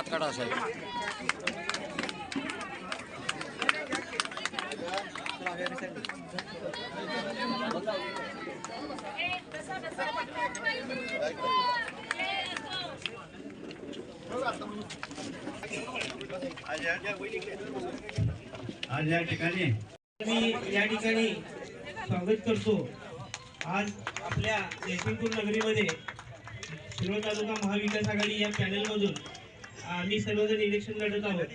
हात काढा साहेब. आज या ठिकाणी मी या ठिकाणी स्वागत करतो. आज आपल्या जयसिंगपूर नगरीमध्ये शिरोळ तालुका महाविकास आघाडी या पॅनलमधून आम्ही सर्वजण इलेक्शन लढत आहोत.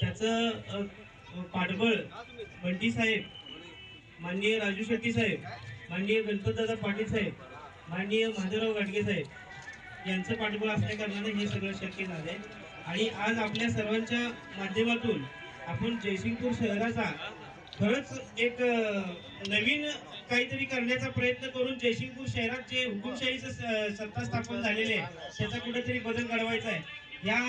त्याचं पाठबळ बंटी साहेब माननीय राजू शेट्टी साहेब माननीय गणपतदादा पाटील साहेब माननीय माधवराव गाडगे साहेब यांचं पाठबळ असल्या कारणाने हे सगळं शक्य झालंय. आणि आज आपल्या सर्वांच्या माध्यमातून आपण जयसिंगपूर शहराचा खरंच एक नवीन काहीतरी करण्याचा प्रयत्न करून जयसिंगपूर शहरात जे हुकुमशाहीचं सत्ता स्थापन झालेले आहे त्याचा कुठेतरी बदल घडवायचा आहे. या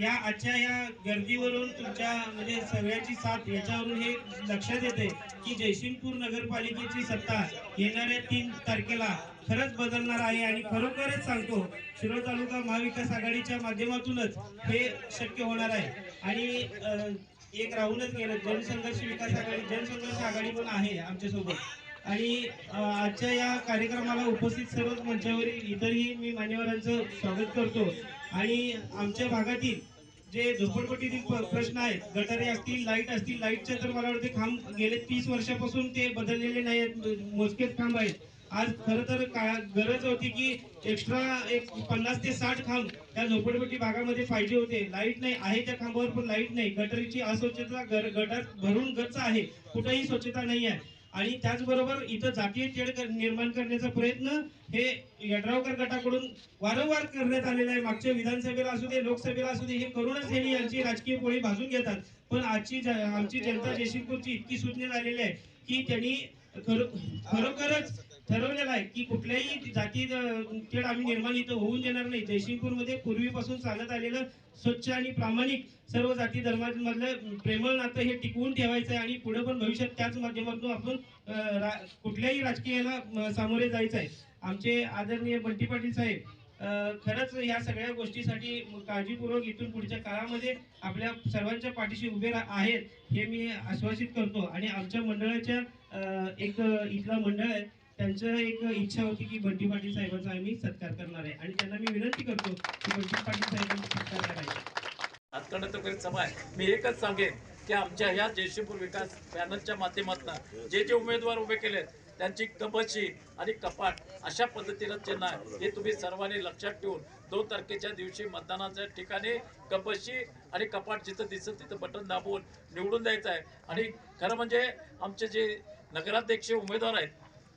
या आजच्या या गर्दीवरून तुमच्या म्हणजे सगळ्याची साथ याच्यावरून हे लक्षात येते की जयसिंगपूर नगरपालिकेची सत्ता येणाऱ्या तीन तारखेला खरंच बदलणार आहे आणि खरोखरच सांगतो शिरोळ तालुका महाविकास आघाडीच्या माध्यमातूनच हे शक्य होणार आहे. आणि एक राहूनच गेलं जनसंघर्ष विकास आघाडी जनसंघर्ष आघाडी पण आहे आमच्यासोबत. आणि आजच्या या कार्यक्रमाला उपस्थित सर्व मंचावरील इतरही मी मान्यवरांचं स्वागत करतो. आणि आमच्या भागातील जे झोपडपट्टीतील प्रश्न आहेत गटारे असतील लाइट असतील लाईटचे तर मला वाटते खांब गेले तीस वर्षापासून ते बदललेले नाही आहेत मोजकेच खांब आहेत. आज खरं तर गरज होती की एक्स्ट्रा एक पन्नास ते साठ खांब त्या झोपडपट्टी भागामध्ये पाहिजे होते. लाइट नाही आहे त्या खांबावर पण लाइट नाही. गटरीची अस्वच्छता गटात भरून गच्च आहे. कुठेही स्वच्छता नाही आहे आणि त्याचबरोबर इथं जातीय तेढ निर्माण करण्याचा प्रयत्न हे यड्रावकर गटाकडून वारंवार करण्यात आलेला आहे. मागच्या विधानसभेला असू दे लोकसभेला असू दे हे करूनच यांनी यांची राजकीय पोळी भाजून घेतात. पण आजची आमची जनता जयसिंगपूरची इतकी सूचना झालेली आहे की त्यांनी खरोखरच ठरवलेलं आहे की कुठल्याही जाती तेढ आम्ही निर्माण इथं होऊन देणार नाही. जयसिंगपूरमध्ये पूर्वीपासून चालत आलेलं स्वच्छ आणि प्रामाणिक सर्व जाती धर्मांमधलं प्रेमळ नातं हे टिकवून ठेवायचं आहे आणि पुढे पण भविष्यात त्याच माध्यमातून आपण रा- कुठल्याही राजकीयाला सामोरे जायचं आहे आमचे आदरणीय बंटी पाटील साहेब खरंच या सगळ्या गोष्टीसाठी काळजीपूर्वक इथून पुढच्या काळामध्ये आपल्या सर्वांच्या पाठीशी उभे रा- आहेत हे मी आश्वासित करतो. आणि आमच्या मंडळाच्या एक इथला मंडळ आहे त्यांचं एक इच्छा होती की बंटी पाटील साहेबांचा आम्ही सत्कार करणार आहे. आणि त्यांना मी विनंती करतो की बंटी पाटील साहेबांचा सत्कार करायचा हातकंडत सभा आहे. मी एकच सांगेन की आमच्या ह्या जयसिंगपूर विकास पॅनलच्या माध्यमातून जे जे उमेदवार उभे केलेत त्यांची कपशी आणि कपाट अशा पद्धतीनं चिन्ह आहे. हे तुम्ही सर्वांनी लक्षात ठेवून दोन तारखेच्या दिवशी मतदानाच्या ठिकाणी कपशी आणि कपाट जिथं दिसत तिथं बटन दाबून निवडून द्यायचं आहे. आणि खरं म्हणजे आमचे जे नगराध्यक्ष उमेदवार आहेत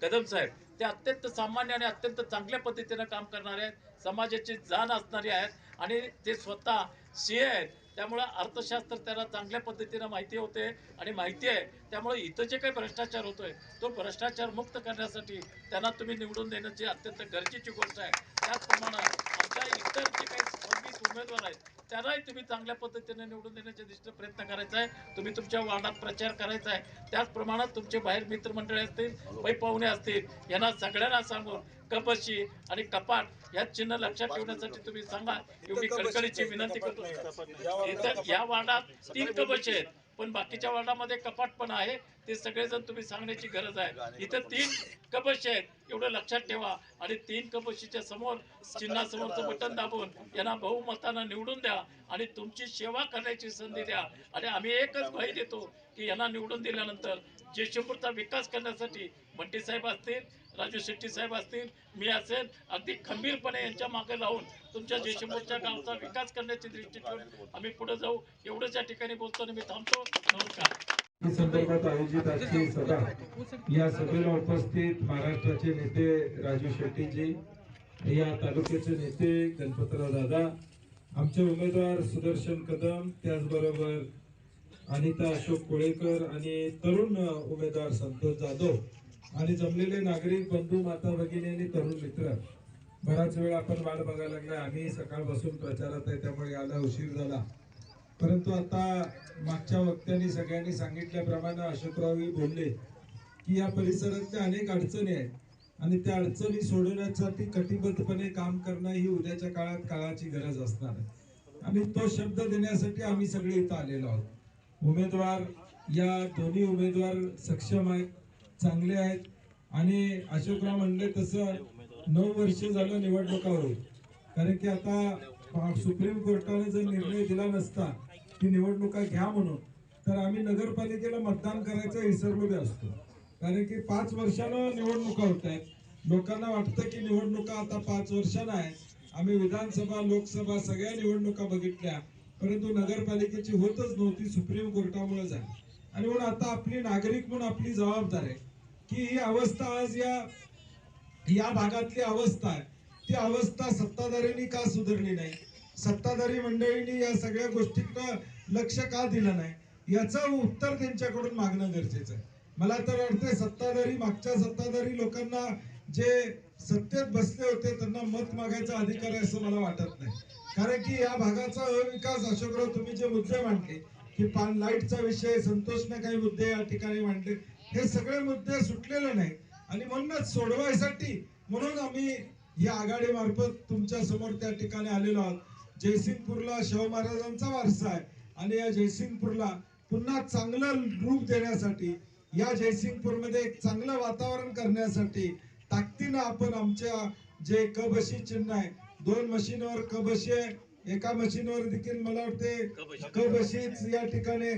कदम साहेब ते अत्यंत सामान्य आणि अत्यंत चांगल्या पद्धतीनं काम करणारे आहेत समाजाची जाण असणारे आहेत आणि ते स्वतः सी आहेत. त्यामुळं अर्थशास्त्र त्याला चांगल्या पद्धतीनं माहिती होते आणि माहिती आहे. त्यामुळे इथं जे काही भ्रष्टाचार होतोय तो भ्रष्टाचार मुक्त करण्यासाठी त्यांना तुम्ही निवडून देण्याची अत्यंत गरजेची गोष्ट आहे. त्याचप्रमाणे आमच्या इतर जे काही संबंधित उमेदवार आहेत त्यांनाही तुम्ही चांगल्या पद्धतीने निवडून देण्याच्या दृष्टीने प्रयत्न करायचा आहे. तुम्ही तुमच्या वार्डात प्रचार करायचा आहे. त्याचप्रमाणे तुमचे बाहेर मित्रमंडळी असतील पै पाहुणे असतील यांना सगळ्यांना सांगून कपशी आणि कपाट या चिन्ह लक्षात ठेवण्यासाठी तुम्ही सांगा. एवढी कळकळीची विनंती करतो. या वार्डात तीन कपशी आहेत. पण बाकीच्या वॉर्डामध्ये कपाट पण आहे. ते सगळेजण तुम्ही सांगण्याची गरज आहे. इथं तीन कपशी आहेत. एवढं लक्षात ठेवा. आणि तीन कपशीच्या समोर चिन्हासमोरचं बटन दाबून यांना बहुमतानं निवडून द्या आणि तुमची सेवा करण्याची संधी द्या. आणि आम्ही एकच भय देतो की यांना निवडून दिल्यानंतर जयशिवपूरचा विकास करण्यासाठी मंटी साहेब असतील राजू शेट्टी साहेब असतील मी असेल अगदी खंबीरपणे यांच्या मागे लावून तुमच्या जयशिवपूरच्या गावचा विकास करण्याची दृष्टी ठेवून आम्ही पुढे जाऊ एवढंच या ठिकाणी बोलतो आणि मी थांबतो. नमस्कार. संदर्भात आयोजित आजची सभा. या सभेला उपस्थित महाराष्ट्राचे नेते राजू शेट्टीजी या तालुक्याचे नेते गणपतराव दादा आमचे उमेदवार सुदर्शन कदम त्याचबरोबर अनिता अशोक कोळेकर आणि तरुण उमेदवार संतोष जाधव. आणि जमलेले नागरिक बंधू माता भगिनी आणि तरुण मित्र बराच वेळ आपण वाट बघायला लागला. आम्ही सकाळपासून प्रचारात आहे त्यामुळे यायला उशीर झाला. परंतु आता मागच्या वक्त्यांनी सगळ्यांनी सांगितल्याप्रमाणे अशोकरावही बोलले की या परिसरातल्या अनेक अडचणी आहेत आणि त्या अडचणी सोडवण्यासाठी कटिबद्धपणे काम करणं ही उद्याच्या काळात काळाची गरज असणार आहे. आणि तो शब्द देण्यासाठी आम्ही सगळे इथं आलेलो आहोत. उमेदवार या दोन्ही उमेदवार सक्षम आहेत. चांगले आहेत. आणि अशोकराव म्हणले तसं नऊ वर्ष झालं निवडणुका कारण की आता सुप्रीम कोर्टाने जर निर्णय दिला नसता की निवडणुका घ्या म्हणून तर आम्ही नगरपालिकेला मतदान करायचं विसरलो असतो. कारण की पाच वर्षानं निवडणुका होत आहेत. लोकांना वाटतं की निवडणुका आता पाच वर्षानं आहे आम्ही विधानसभा लोकसभा सगळ्या निवडणुका बघितल्या. परंतु नगरपालिकेची होतच नव्हती सुप्रीम कोर्टामुळे झाली. आणि म्हणून आता आपली नागरिक म्हणून आपली जबाबदारी आहे. की ही अवस्था आज या या भागातली अवस्था आहे. ती अवस्था सत्ताधाऱ्यांनी का सुधारली नाही? सत्ताधारी मंडळींनी या सगळ्या गोष्टींना लक्ष का दिलं नाही? याचं उत्तर त्यांच्याकडून मागणं गरजेचं आहे. मला तर वाटतंय सत्ताधारी मागच्या सत्ताधारी लोकांना जे सत्तेत बसले होते त्यांना मत मागायचा अधिकार आहे असं मला वाटत नाही. कारण की या भागाचा अविकास अशोकराव तुम्ही जे मुद्दे मांडले की पान लाईटचा विषय संतोषने काही मुद्दे या ठिकाणी मांडले. हे सगळे मुद्दे सुटलेले नाही आणि म्हणूनच सोडवायसाठी म्हणून आम्ही या आघाडी मार्फत तुमच्यासमोर त्या ठिकाणी आलेलो आहोत. जयसिंगपूरला शाहू महाराजांचा वारसा आहे. आणि या जयसिंगपूरला पुन्हा चांगलं रूप देण्यासाठी या जयसिंगपूरमध्ये एक चांगलं वातावरण करण्यासाठी ताकदीनं आपण आमच्या जे कबशी चिन्ह आहे दोन मशीनवर कबशी आहे एका मशीनवर देखील मला वाटते क बशीच या ठिकाणी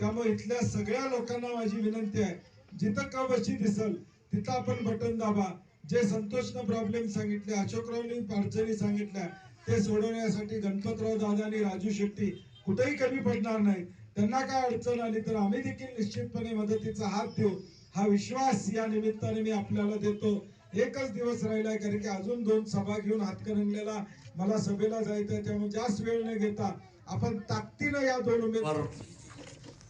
त्यामुळे इथल्या सगळ्या लोकांना माझी विनंती आहे. जिथं क बशी दिसल तिथं आपण बटन दाबा. जे संतोषनं प्रॉब्लेम सांगितले अशोकरावनी अडचणी सांगितल्या ते सोडवण्यासाठी गणपतराव दादा आणि राजू शेट्टी कुठेही कमी पडणार नाही. त्यांना काय अडचण आली तर आम्ही देखील निश्चितपणे मदतीचा हात देऊ. हा विश्वास या निमित्ताने मी आपल्याला देतो. एकच दिवस राहिलाय कारण की अजून दोन सभा घेऊन हातकणंगलेला मला सभेला जायचंय त्यामुळे जास्त वेळ न घेता आपण ताकदीनं या दोन उमेदवार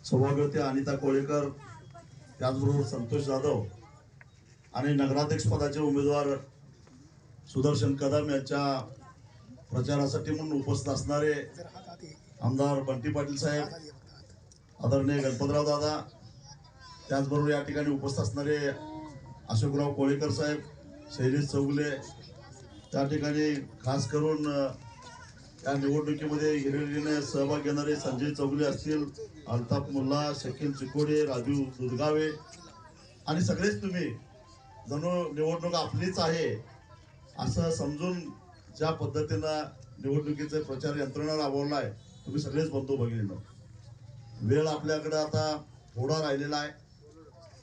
सभागृह अनिता कोळेकर त्याचबरोबर संतोष जाधव आणि नगराध्यक्ष पदाचे उमेदवार सुदर्शन कदम यांच्या प्रचारासाठी म्हणून उपस्थित असणारे आमदार बंटी पाटील साहेब आदरणीय गणपतराव दादा त्याचबरोबर या ठिकाणी उपस्थित असणारे अशोकराव कोळेकर साहेब शैलेश चौगुले त्या ठिकाणी खास करून या निवडणुकीमध्ये हिरिरीने सहभाग घेणारे संजय चौगले असतील अल्ताफ मुल्ला शकील चिकोडे राजू दुधगावे आणि सगळेच तुम्ही. जणू निवडणूक आपलीच आहे असं समजून ज्या पद्धतीनं निवडणुकीचे प्रचार यंत्रणा राबवला आहे तुम्ही सगळेच बंधू भगिनीनं. वेळ आपल्याकडे आता थोडा राहिलेला आहे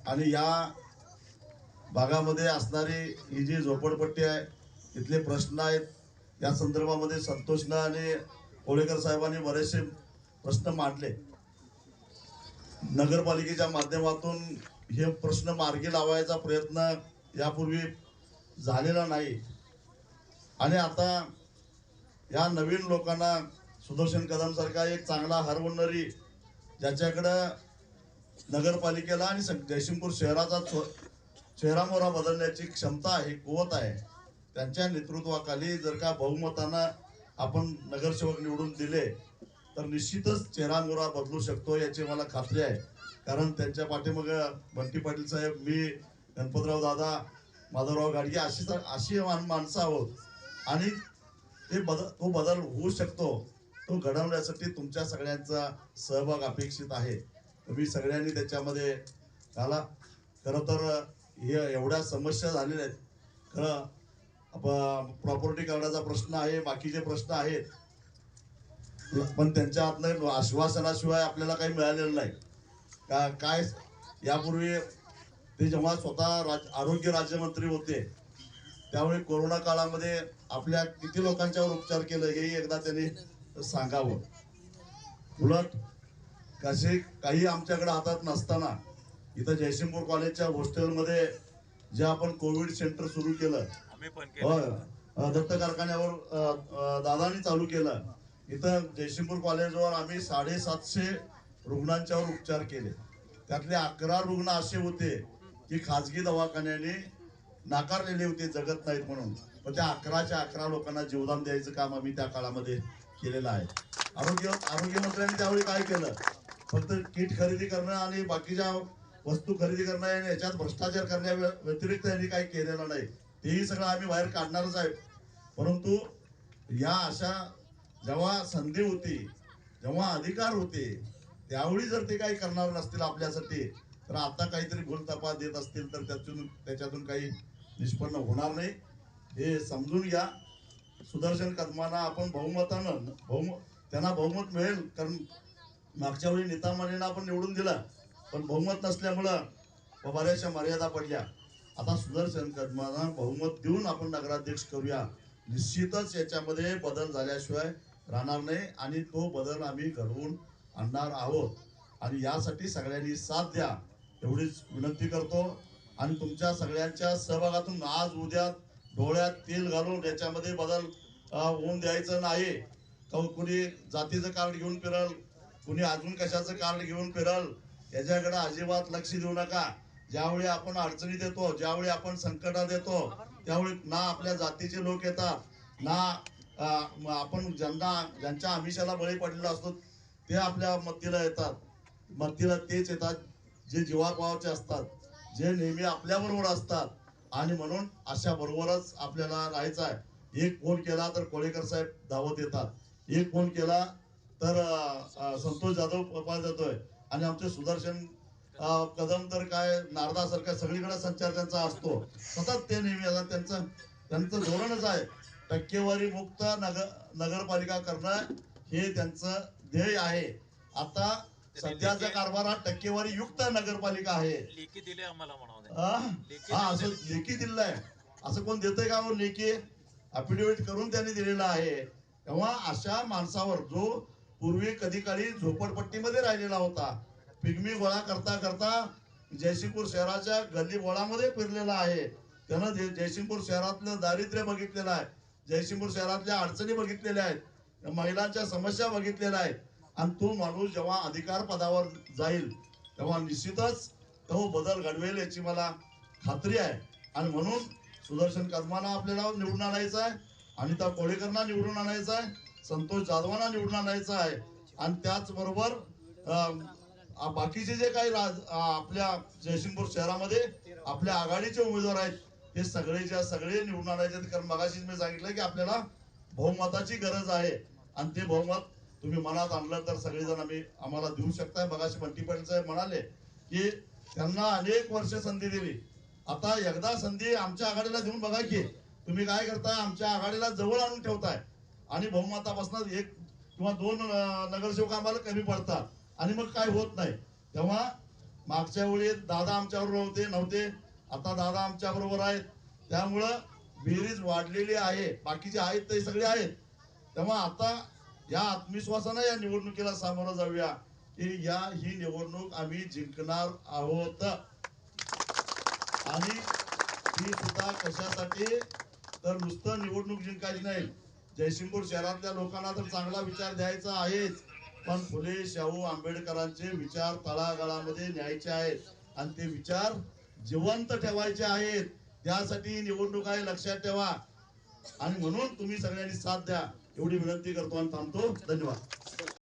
आणि या भागामध्ये असणारी ही जी झोपडपट्टी आहे इथले प्रश्न आहेत. या संदर्भामध्ये संतोषनं आणि कोळेकर साहेबांनी बरेचसे प्रश्न मांडले. नगरपालिकेच्या माध्यमातून हे प्रश्न मार्गी लावायचा प्रयत्न यापूर्वी झालेला नाही. आणि आता या नवीन लोकांना सुदर्शन कदमसारखा एक चांगला हरवणारी ज्याच्याकडं नगरपालिकेला आणि जयसिंगपूर शहराचा चो- चेहरामोहरा बदलण्याची क्षमता आहे कुवत आहे. त्यांच्या नेतृत्वाखाली जर का बहुमतांना आपण नगरसेवक निवडून दिले तर निश्चितच चेहरामोरा बदलू शकतो याची मला खात्री आहे. कारण त्यांच्या पाठीमाग बंटी पाटील साहेब मी गणपतराव दादा माधवराव गाडगे अशी अशी माणसं आहोत. आणि ते बदल तो बदल होऊ शकतो तो घडवण्यासाठी तुमच्या सगळ्यांचा सहभाग अपेक्षित आहे. तुम्ही सगळ्यांनी त्याच्यामध्ये झाला खरं तर हे एवढ्या समस्या झालेल्या आहेत. खरं प्रॉपर्टी कार्डाचा प्रश्न आहे बाकीचे प्रश्न आहेत. पण त्यांच्या हातनं आश्वासनाशिवाय आपल्याला काही मिळालेलं नाही. का काय यापूर्वी ते जेव्हा स्वतः राज आरोग्य राज्यमंत्री होते त्यामुळे कोरोना काळामध्ये आपल्या किती लोकांच्यावर उपचार केलं हेही एकदा त्यांनी सांगावं. उलट कसे काही आमच्याकडे हातात नसताना इथं जयसिंगपूर कॉलेजच्या हॉस्टेलमध्ये जे आपण कोविड सेंटर सुरू केलं होय. दत्त कारखान्यावर दादानी चालू केलं. इथं जयसिंगपूर कॉलेजवर आम्ही साडेसातशे रुग्णांच्यावर उपचार केले. त्यातले अकरा रुग्ण असे होते की खाजगी दवाखान्याने नाकारलेले होते जगत नाहीत म्हणून. पण त्या अकराच्या अकरा लोकांना जीवदान द्यायचं काम आम्ही त्या काळामध्ये केलेलं आहे. आरोग्य आरोग्यमंत्र्यांनी त्यावेळी काय केलं? फक्त किट खरेदी करणं आणि बाकीच्या वस्तू खरेदी करणं आणि याच्यात भ्रष्टाचार करण्या व्यतिरिक्त यांनी काही केलेलं नाही. तेही सगळं आम्ही बाहेर काढणारच आहे परंतु या अशा जेव्हा संधी होती जेव्हा अधिकार होते त्यावेळी जर ते काही करणार नसतील आपल्यासाठी तर आता काहीतरी गोलतपा देत असतील तर त्यातून त्याच्यातून काही निष्पन्न होणार नाही. हे समजून घ्या. सुदर्शन कदमांना आपण बहुमतानं बहुम त्यांना बहुमत मिळेल कारण मागच्या वेळी नेता आपण निवडून दिला. पण बहुमत नसल्यामुळं बऱ्याचशा मर्यादा पडल्या. आता सुदर्शन कदमांना बहुमत देऊन आपण नगराध्यक्ष करूया. निश्चितच याच्यामध्ये बदल झाल्याशिवाय राहणार नाही आणि तो बदल आम्ही घडवून आणणार आहोत. आणि यासाठी सगळ्यांनी साथ द्या एवढीच विनंती करतो. आणि तुमच्या सगळ्यांच्या सहभागातून आज उद्या डोळ्यात तेल घालून याच्यामध्ये बदल होऊन द्यायचं नाही. का कुणी जातीचं कार्ड घेऊन फिरल कुणी अजून कशाचं कार्ड घेऊन फिरल याच्याकडे अजिबात लक्ष देऊ नका. ज्यावेळी आपण अडचणीत येतो ज्यावेळी आपण संकटात येतो त्यावेळी ना आपल्या जातीचे लोक येतात ना आपण ज्यांना ज्यांच्या आमिषाला बळी पडलेला असतो ते आपल्या मत्तीला येतात. मत्तीला तेच येतात जे जीवाभावाचे असतात जे नेहमी आपल्याबरोबर असतात. आणि म्हणून अशा बरोबरच आपल्याला राहायचं आहे. एक फोन केला तर कोळेकर साहेब धावत येतात. एक फोन केला तर संतोष जाधव पप्पा जातोय. आणि आमचे सुदर्शन कदम तर काय नारदासारखा सगळीकडे संचार त्यांचा असतो. सतत ते नेहमी येतात. त्यांचं त्यांचं धोरणच आहे. टक्केवारी मुक्त नगर नगरपालिका करणं हे त्यांचं ध्येय आहे. आता सध्याचा कारभार हा टक्केवारी युक्त नगरपालिका आहे. लेखी दिले आम्हाला म्हणावं हा हा, असं लेखी दिलेलं आहे असं कोण देतंय का हो लेखी? अफिडेव्हिट करून त्यांनी दिलेलं आहे. तेव्हा अशा माणसावर जो पूर्वी कधी काळी झोपडपट्टीमध्ये राहिलेला होता पिगमी गोळा करता करता जयसिंगपूर शहराच्या गल्ली बोळामध्ये फिरलेला आहे. त्यानं जयसिंगपूर शहरातलं दारिद्र्य बघितलेलं आहे. जयसिंगपूर शहरातल्या अडचणी बघितलेल्या आहेत. महिलांच्या समस्या बघितलेल्या आहेत. आणि तो माणूस जेव्हा अधिकार पदावर जाईल तेव्हा निश्चितच तो बदल घडवेल याची मला खात्री आहे. आणि म्हणून सुदर्शन कदमांना आपल्याला निवडून आणायचं आहे. अनिता कोळेकरना निवडून आणायचं आहे. संतोष जाधवांना निवडून आणायचं आहे. आणि त्याचबरोबर बाकीचे जे काही राज आपल्या जयसिंगपूर शहरामध्ये आपल्या आघाडीचे उमेदवार आहेत ते सगळेच्या सगळे निवडून आणायचे कारण मगाशीच मी सांगितलं की आपल्याला बहुमताची गरज आहे. आणि ते बहुमत तुम्ही मनात आणलं तर सगळेजण आम्ही आम्हाला देऊ शकताय. मगाशी बंटी पाटील साहेब म्हणाले की त्यांना अनेक वर्ष संधी दिली. आता एकदा संधी आमच्या आघाडीला देऊन बघा की तुम्ही काय करताय? आमच्या आघाडीला जवळ आणून ठेवताय. आणि बहुमतापासून एक किंवा दोन नगरसेवक आम्हाला कमी पडतात. आणि मग काय होत नाही. तेव्हा मागच्या वेळी दादा आमच्याबरोबर होते नव्हते. आता दादा आमच्या बरोबर आहेत. त्यामुळं बेरीज वाढलेली आहे. बाकीचे आहेत ते सगळे आहेत. तेव्हा आता या आत्मविश्वासानं या निवडणुकीला सामोरं जाऊया. की या ही निवडणूक आम्ही जिंकणार आहोत. आणि ही सुद्धा कशासाठी? तर नुसतं निवडणूक जिंकायची नाही. जयसिंगपूर शहरातल्या लोकांना तर चांगला विचार द्यायचा आहेच. पण फुले शाहू आंबेडकरांचे विचार तळागाळामध्ये न्यायचे आहेत. आणि ते विचार जिवंत ठेवायचे आहेत. त्यासाठी निवडणूक आहे लक्षात ठेवा. आणि म्हणून तुम्ही सगळ्यांनी साथ द्या. एवढी विनंती करतो आणि थांबतो. धन्यवाद.